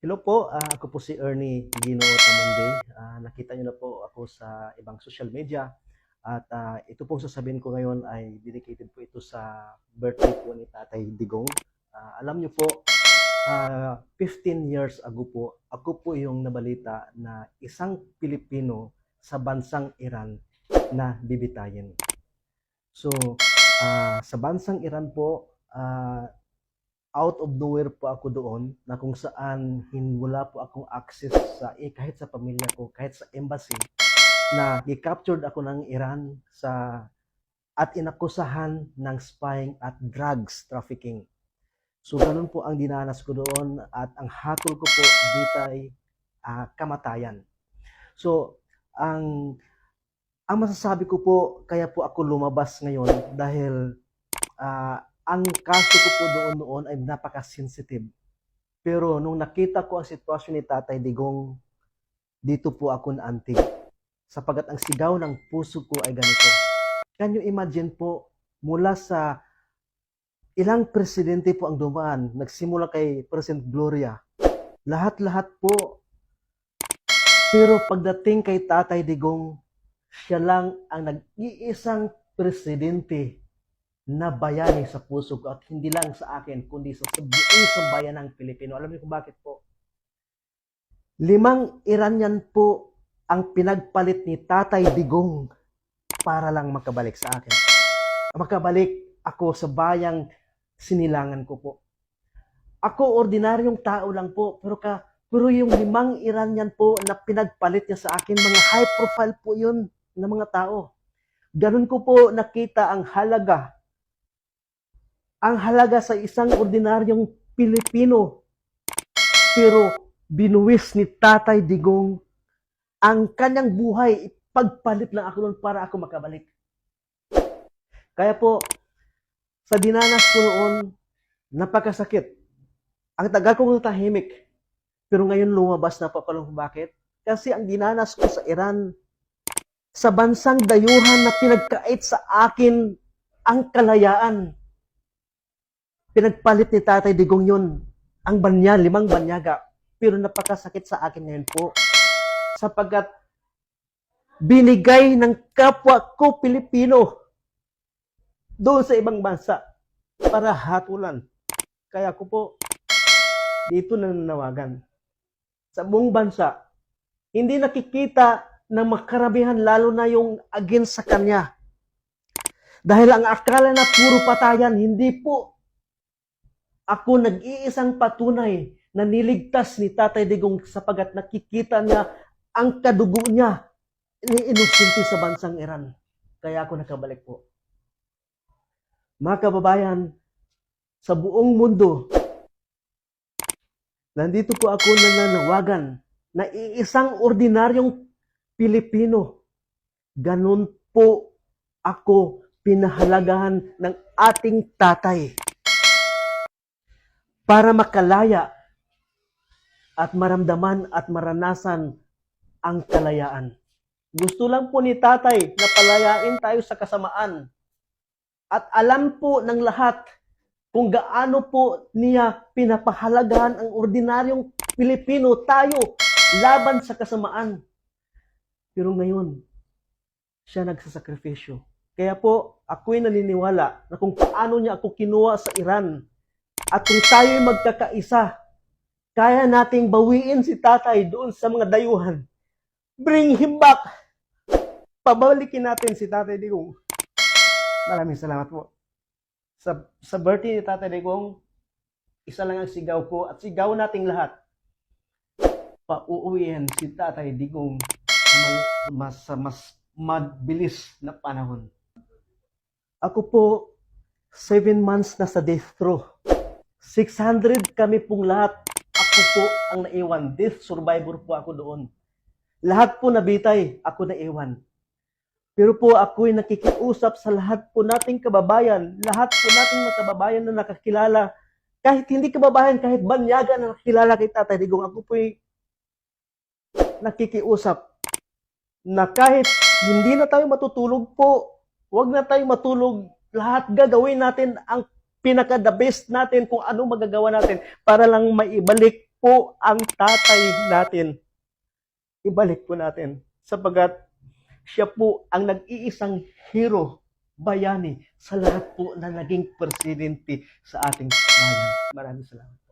Hello po, ah, ako po si Ernie Ginoo Tamonde. Ah, nakita niyo na po ako sa ibang social media. At ah, ito pong sasabihin ko ngayon ay dedicated po ito sa birthday po ni Tatay Digong. Ah, alam niyo po, ah, 15 years ago po, ako po yung nabalita na isang Pilipino sa bansang Iran na bibitayin. So, ah, sa bansang Iran po, ah, out of nowhere po ako doon na kung saan wala po akong access sa eh, kahit sa pamilya ko, kahit sa embassy na i-captured ako ng Iran sa at inakusahan ng spying at drugs trafficking. So ganun po ang dinanas ko doon at ang hatol ko po dito ay ah, kamatayan. So ang ang masasabi ko po kaya po ako lumabas ngayon dahil ah, ang kaso ko po doon noon ay napaka-sensitive. Pero nung nakita ko ang sitwasyon ni Tatay Digong, dito po ako naantig. Sapagat ang sigaw ng puso ko ay ganito. Can you imagine po, mula sa ilang presidente po ang dumaan, nagsimula kay President Gloria, lahat-lahat po. Pero pagdating kay Tatay Digong, siya lang ang nag-iisang presidente na bayani sa puso ko at hindi lang sa akin, kundi sa buong sambayan ng Pilipino. Alam niyo kung bakit po? Limang Iranian po ang pinagpalit ni Tatay Digong para lang makabalik sa akin. Makabalik ako sa bayang sinilangan ko po. Ako ordinaryong tao lang po, pero ka pero yung limang Iranian po na pinagpalit niya sa akin, mga high profile po yun na mga tao. Ganun ko po nakita ang halaga ang halaga sa isang ordinaryong Pilipino. Pero binuwis ni Tatay Digong ang kanyang buhay, ipagpalit lang ako noon para ako makabalik. Kaya po, sa dinanas ko noon, napakasakit. Ang tagal kong tahimik. Pero ngayon lumabas na pa pala kung bakit. Kasi ang dinanas ko sa Iran, sa bansang dayuhan na pinagkait sa akin ang kalayaan pinagpalit ni Tatay Digong yun. Ang banyan, limang banyaga. Pero napakasakit sa akin ngayon po. Sapagkat binigay ng kapwa ko Pilipino doon sa ibang bansa para hatulan. Kaya ko po dito nananawagan. Sa buong bansa, hindi nakikita ng makaramihan lalo na yung against sa kanya. Dahil ang akala na puro patayan, hindi po ako nag-iisang patunay na niligtas ni Tatay Digong sapagat nakikita niya ang kadugo niya ni inusinti sa bansang Iran. Kaya ako nakabalik po. Mga kababayan, sa buong mundo, nandito po ako nananawagan na iisang ordinaryong Pilipino. Ganun po ako pinahalagahan ng ating tatay para makalaya at maramdaman at maranasan ang kalayaan. Gusto lang po ni tatay na palayain tayo sa kasamaan. At alam po ng lahat kung gaano po niya pinapahalagahan ang ordinaryong Pilipino tayo laban sa kasamaan. Pero ngayon, siya nagsasakripisyo. Kaya po, ako'y naniniwala na kung paano niya ako kinuha sa Iran at kung tayo'y magkakaisa, kaya nating bawiin si tatay doon sa mga dayuhan. Bring him back! Pabalikin natin si tatay Digong. Maraming salamat po. Sa, sa birthday ni tatay Digong, isa lang ang sigaw ko at sigaw nating lahat. Pauuwiin si tatay Digong mas, mas mabilis na panahon. Ako po, seven months na sa death row. 600 kami pong lahat. Ako po ang naiwan. Death survivor po ako doon. Lahat po nabitay. Ako naiwan. Pero po ako'y nakikiusap sa lahat po nating kababayan. Lahat po nating mga kababayan na nakakilala. Kahit hindi kababayan, kahit banyaga na nakakilala kay Tatay Digong. Ako po'y nakikiusap na kahit hindi na tayo matutulog po, huwag na tayo matulog. Lahat gagawin natin ang pinaka the best natin kung ano magagawa natin para lang maibalik po ang tatay natin. Ibalik po natin sapagat siya po ang nag-iisang hero bayani sa lahat po na naging presidente sa ating bayan. Maraming salamat.